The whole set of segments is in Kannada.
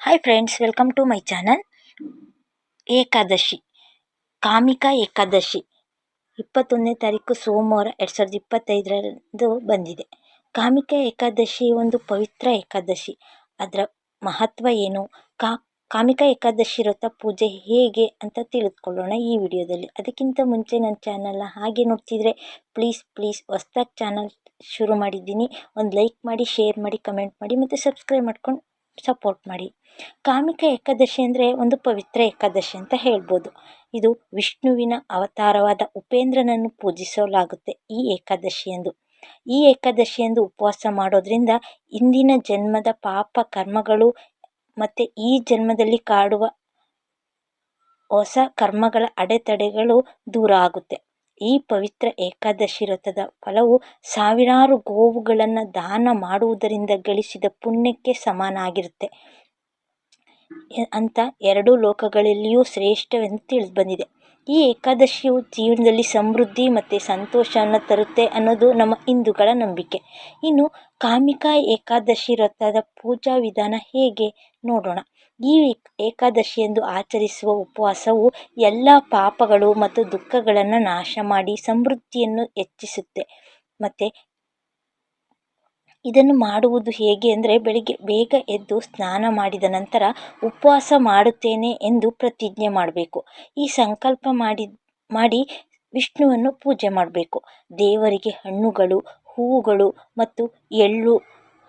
Hi friends welcome to my channel Ekadashi, Kamika Ekadashi. ಇಪ್ಪತ್ತೊಂದನೇ ತಾರೀಕು ಸೋಮವಾರ, ಎರಡು ಸಾವಿರದ ಇಪ್ಪತ್ತೈದರಂದು ಬಂದಿದೆ. ಕಾಮಿಕಾ ಏಕಾದಶಿ ಒಂದು ಪವಿತ್ರ ಏಕಾದಶಿ. ಅದರ ಮಹತ್ವ ಏನು? ಕಾ, ಕಾಮಿಕಾ ಏಕಾದಶಿ ವ್ರತ ಪೂಜೆ ಹೇಗೆ ಅಂತ ತಿಳಿದುಕೊಳ್ಳೋಣ ಈ ವಿಡಿಯೋದಲ್ಲಿ. ಅದಕ್ಕಿಂತ ಮುಂಚೆ ನನ್ನ ಚಾನಲ್ನ ಹಾಗೆ ನೋಡ್ತಿದ್ರೆ ಪ್ಲೀಸ್ ಪ್ಲೀಸ್ ಹೊಸ್ದಾಗಿ ಚಾನಲ್ ಶುರು ಮಾಡಿದ್ದೀನಿ. ಒಂದು ಲೈಕ್ ಮಾಡಿ ಶೇರ್ ಮಾಡಿ ಕಮೆಂಟ್ ಮಾಡಿ, ಮತ್ತು ಸಬ್ಸ್ಕ್ರೈಬ್ ಮಾಡ್ಕೊಂಡು ಸಪೋರ್ಟ್ ಮಾಡಿ. ಕಾಮಿಕ ಏಕಾದಶಿ ಅಂದರೆ ಒಂದು ಪವಿತ್ರ ಏಕಾದಶಿ ಅಂತ ಹೇಳ್ಬೋದು. ಇದು ವಿಷ್ಣುವಿನ ಅವತಾರವಾದ ಉಪೇಂದ್ರನನ್ನು ಪೂಜಿಸಲಾಗುತ್ತೆ ಈ ಏಕಾದಶಿಯಂದು ಈ ಏಕಾದಶಿಯಂದು ಉಪವಾಸ ಮಾಡೋದ್ರಿಂದ ಇಂದಿನ ಜನ್ಮದ ಪಾಪ ಕರ್ಮಗಳು ಮತ್ತು ಈ ಜನ್ಮದಲ್ಲಿ ಕಾಡುವ ಹೊಸ ಕರ್ಮಗಳ ಅಡೆತಡೆಗಳು ದೂರ ಆಗುತ್ತೆ. ಈ ಪವಿತ್ರ ಏಕಾದಶಿ ವ್ರತದ ಫಲವು ಸಾವಿರಾರು ಗೋವುಗಳನ್ನು ದಾನ ಮಾಡುವುದರಿಂದ ಗಳಿಸಿದ ಪುಣ್ಯಕ್ಕೆ ಸಮಾನ ಆಗಿರುತ್ತೆ ಅಂತ ಎರಡೂ ಲೋಕಗಳಲ್ಲಿಯೂ ಶ್ರೇಷ್ಠವೆಂದು ತಿಳಿದು ಬಂದಿದೆ ಈ ಏಕಾದಶಿಯು ಜೀವನದಲ್ಲಿ ಸಮೃದ್ಧಿ ಮತ್ತು ಸಂತೋಷವನ್ನು ತರುತ್ತೆ ಅನ್ನೋದು ನಮ್ಮ ಹಿಂದೂಗಳ ನಂಬಿಕೆ. ಇನ್ನು ಕಾಮಿಕಾ ಏಕಾದಶಿ ವ್ರತದ ಪೂಜಾ ವಿಧಾನ ಹೇಗೆ ನೋಡೋಣ. ಈ ಏಕಾದಶಿಯಂದು ಆಚರಿಸುವ ಉಪವಾಸವು ಎಲ್ಲ ಪಾಪಗಳು ಮತ್ತು ದುಃಖಗಳನ್ನು ನಾಶ ಮಾಡಿ ಸಮೃದ್ಧಿಯನ್ನು ಹೆಚ್ಚಿಸುತ್ತೆ. ಮತ್ತು ಇದನ್ನು ಮಾಡುವುದು ಹೇಗೆ ಅಂದರೆ ಬೆಳಿಗ್ಗೆ ಬೇಗ ಎದ್ದು ಸ್ನಾನ ಮಾಡಿದ ನಂತರ ಉಪವಾಸ ಮಾಡುತ್ತೇನೆ ಎಂದು ಪ್ರತಿಜ್ಞೆ ಮಾಡಬೇಕು. ಈ ಸಂಕಲ್ಪ ಮಾಡಿ ಮಾಡಿ ವಿಷ್ಣುವನ್ನು ಪೂಜೆ ಮಾಡಬೇಕು. ದೇವರಿಗೆ ಹಣ್ಣುಗಳು, ಹೂವುಗಳು ಮತ್ತು ಎಳ್ಳು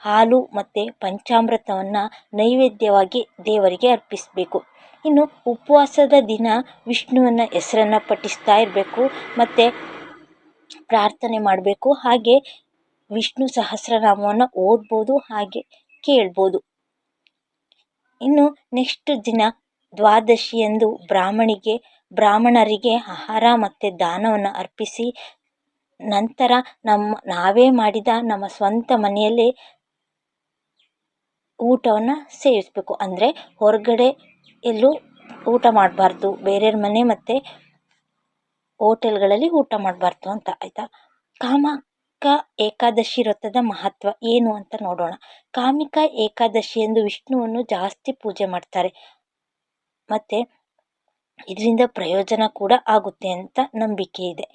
ಹಾಲು ಮತ್ತು ಪಂಚಾಮೃತವನ್ನು ನೈವೇದ್ಯವಾಗಿ ದೇವರಿಗೆ ಅರ್ಪಿಸಬೇಕು. ಇನ್ನು ಉಪವಾಸದ ದಿನ ವಿಷ್ಣುವನ್ನ ಹೆಸರನ್ನು ಪಠಿಸ್ತಾ ಇರಬೇಕು, ಮತ್ತು ಪ್ರಾರ್ಥನೆ ಮಾಡಬೇಕು. ಹಾಗೆ ವಿಷ್ಣು ಸಹಸ್ರನಾಮವನ್ನು ಓದ್ಬೋದು, ಹಾಗೆ ಕೇಳ್ಬೋದು. ಇನ್ನು ನೆಕ್ಸ್ಟ್ ದಿನ ದ್ವಾದಶಿಯಂದು ಬ್ರಾಹ್ಮಣಿಗೆ, ಬ್ರಾಹ್ಮಣರಿಗೆ ಆಹಾರ ಮತ್ತು ದಾನವನ್ನು ಅರ್ಪಿಸಿ, ನಂತರ ನಮ್ಮ ನಾವೇ ಮಾಡಿದ ನಮ್ಮ ಸ್ವಂತ ಮನೆಯಲ್ಲೇ ಊಟವನ್ನು ಸೇವಿಸಬೇಕು. ಅಂದರೆ ಹೊರಗಡೆ ಎಲ್ಲೂ ಊಟ ಮಾಡಬಾರ್ದು. ಬೇರೆಯವ್ರ ಮನೆ ಮತ್ತು ಹೋಟೆಲ್ಗಳಲ್ಲಿ ಊಟ ಮಾಡಬಾರ್ದು ಅಂತ, ಆಯಿತಾ? ಕಾಮಕ ಏಕಾದಶಿ ವ್ರತದ ಮಹತ್ವ ಏನು ಅಂತ ನೋಡೋಣ. ಕಾಮಿಕ ಏಕಾದಶಿ ಎಂದು ವಿಷ್ಣುವನ್ನು ಜಾಸ್ತಿ ಪೂಜೆ ಮಾಡ್ತಾರೆ. ಮತ್ತು ಇದರಿಂದ ಪ್ರಯೋಜನ ಕೂಡ ಆಗುತ್ತೆ ಅಂತ ನಂಬಿಕೆ ಇದೆ.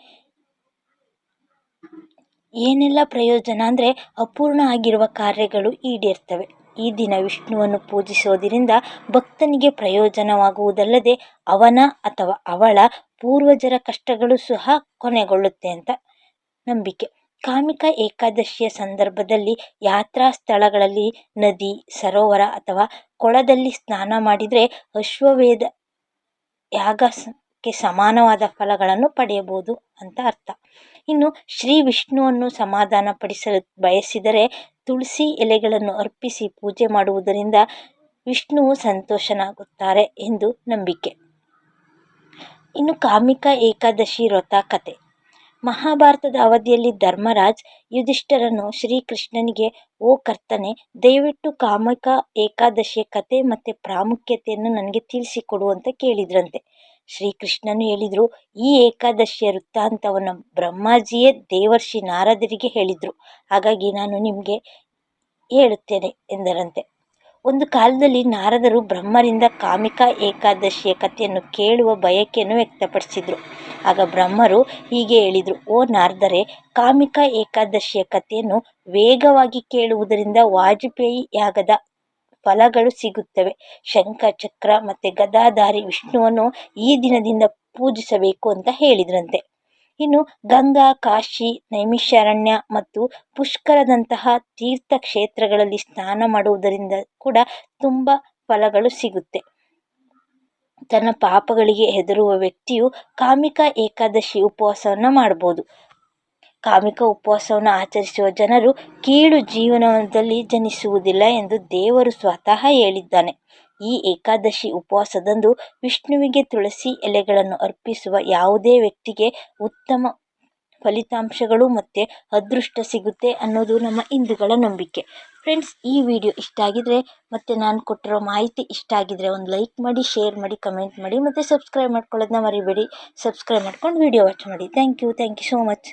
ಏನೆಲ್ಲ ಪ್ರಯೋಜನ ಅಂದರೆ ಅಪೂರ್ಣ ಆಗಿರುವ ಕಾರ್ಯಗಳು ಈಡೇರ್ತವೆ. ಈ ದಿನ ವಿಷ್ಣುವನ್ನು ಪೂಜಿಸೋದರಿಂದ ಭಕ್ತನಿಗೆ ಪ್ರಯೋಜನವಾಗುವುದಲ್ಲದೆ ಅವನ ಅಥವಾ ಅವಳ ಪೂರ್ವಜರ ಕಷ್ಟಗಳು ಸಹ ಕೊನೆಗೊಳ್ಳುತ್ತೆ ಅಂತ ನಂಬಿಕೆ. ಕಾಮಿಕ ಏಕಾದಶಿಯ ಸಂದರ್ಭದಲ್ಲಿ ಯಾತ್ರಾ ಸ್ಥಳಗಳಲ್ಲಿ ನದಿ, ಸರೋವರ ಅಥವಾ ಕೊಳದಲ್ಲಿ ಸ್ನಾನ ಮಾಡಿದರೆ ಅಶ್ವವೇಧ ಯಾಗಕ್ಕೆ ಸಮಾನವಾದ ಫಲಗಳನ್ನು ಪಡೆಯಬಹುದು ಅಂತ ಅರ್ಥ. ಇನ್ನು ಶ್ರೀ ವಿಷ್ಣುವನ್ನು ಸಮಾಧಾನ ಪಡಿಸಲು ಬಯಸಿದರೆ ತುಳಸಿ ಎಲೆಗಳನ್ನು ಅರ್ಪಿಸಿ ಪೂಜೆ ಮಾಡುವುದರಿಂದ ವಿಷ್ಣುವು ಸಂತೋಷನಾಗುತ್ತಾರೆ ಎಂದು ನಂಬಿಕೆ. ಇನ್ನು ಕಾಮಿಕ ಏಕಾದಶಿ ವ್ರತ ಕತೆ. ಮಹಾಭಾರತದ ಅವಧಿಯಲ್ಲಿ ಧರ್ಮರಾಜ್ ಯುಧಿಷ್ಠರನು ಶ್ರೀಕೃಷ್ಣನಿಗೆ, ಓ ಕರ್ತನೆ, ದಯವಿಟ್ಟು ಕಾಮಿಕ ಏಕಾದಶಿಯ ಕತೆ ಮತ್ತು ಪ್ರಾಮುಖ್ಯತೆಯನ್ನು ನನಗೆ ತಿಳಿಸಿಕೊಡು ಅಂತ ಕೇಳಿದ್ರಂತೆ. ಶ್ರೀಕೃಷ್ಣನು ಹೇಳಿದರು, ಈ ಏಕಾದಶಿಯ ವೃತ್ತಾಂತವನ್ನು ಬ್ರಹ್ಮಾಜಿಯೇ ದೇವರ್ಷಿ ನಾರದರಿಗೆ ಹೇಳಿದರು. ಹಾಗಾಗಿ ನಾನು ನಿಮಗೆ ಹೇಳುತ್ತೇನೆ, ಎಂದರಂತೆ. ಒಂದು ಕಾಲದಲ್ಲಿ ನಾರದರು ಬ್ರಹ್ಮರಿಂದ ಕಾಮಿಕಾ ಏಕಾದಶಿಯ ಕಥೆಯನ್ನು ಕೇಳುವ ಬಯಕೆಯನ್ನು ವ್ಯಕ್ತಪಡಿಸಿದರು. ಆಗ ಬ್ರಹ್ಮರು ಹೀಗೆ ಹೇಳಿದರು, ಓ ನಾರದರೆ, ಕಾಮಿಕಾ ಏಕಾದಶಿಯ ಕಥೆಯನ್ನು ವೇಗವಾಗಿ ಕೇಳುವುದರಿಂದ ವಾಜಪೇಯಿ ಯಾಗದ ಫಲಗಳು ಸಿಗುತ್ತವೆ. ಶಂಖ, ಚಕ್ರ ಮತ್ತು ಗದಾಧಾರಿ ವಿಷ್ಣುವನ್ನು ಈ ದಿನದಿಂದ ಪೂಜಿಸಬೇಕು ಅಂತ ಹೇಳಿದ್ರಂತೆ. ಇನ್ನು ಗಂಗಾ, ಕಾಶಿ, ನೈಮಿಷಾರಣ್ಯ ಮತ್ತು ಪುಷ್ಕರದಂತಹ ತೀರ್ಥ ಕ್ಷೇತ್ರಗಳಲ್ಲಿ ಸ್ನಾನ ಮಾಡುವುದರಿಂದ ಕೂಡ ತುಂಬ ಫಲಗಳು ಸಿಗುತ್ತೆ. ತನ್ನ ಪಾಪಗಳಿಗೆ ಹೆದರುವ ವ್ಯಕ್ತಿಯು ಕಾಮಿಕ ಏಕಾದಶಿ ಉಪವಾಸವನ್ನು ಮಾಡ್ಬೋದು. ಕಾಮಿಕ ಉಪವಾಸವನ್ನು ಆಚರಿಸುವ ಜನರು ಕೀಳು ಜೀವನದಲ್ಲಿ ಜನಿಸುವುದಿಲ್ಲ ಎಂದು ದೇವರು ಸ್ವತಃ ಹೇಳಿದ್ದಾನೆ. ಈ ಏಕಾದಶಿ ಉಪವಾಸದಂದು ವಿಷ್ಣುವಿಗೆ ತುಳಸಿ ಎಲೆಗಳನ್ನು ಅರ್ಪಿಸುವ ಯಾವುದೇ ವ್ಯಕ್ತಿಗೆ ಉತ್ತಮ ಫಲಿತಾಂಶಗಳು ಮತ್ತು ಅದೃಷ್ಟ ಸಿಗುತ್ತೆ ಅನ್ನೋದು ನಮ್ಮ ಹಿಂದೂಗಳ ನಂಬಿಕೆ. ಫ್ರೆಂಡ್ಸ್, ಈ ವಿಡಿಯೋ ಇಷ್ಟ ಆಗಿದ್ರೆ ಮತ್ತು ನಾನು ಕೊಟ್ಟಿರೋ ಮಾಹಿತಿ ಇಷ್ಟ ಆಗಿದ್ರೆ ಒಂದು ಲೈಕ್ ಮಾಡಿ, ಶೇರ್ ಮಾಡಿ, ಕಮೆಂಟ್ ಮಾಡಿ ಮತ್ತು ಸಬ್ಸ್ಕ್ರೈಬ್ ಮಾಡ್ಕೊಳ್ಳೋದನ್ನ ಮರಿಬೇಡಿ. ಸಬ್ಸ್ಕ್ರೈಬ್ ಮಾಡ್ಕೊಂಡು ವಿಡಿಯೋ ವಾಚ್ ಮಾಡಿ. Thank you thank you so much.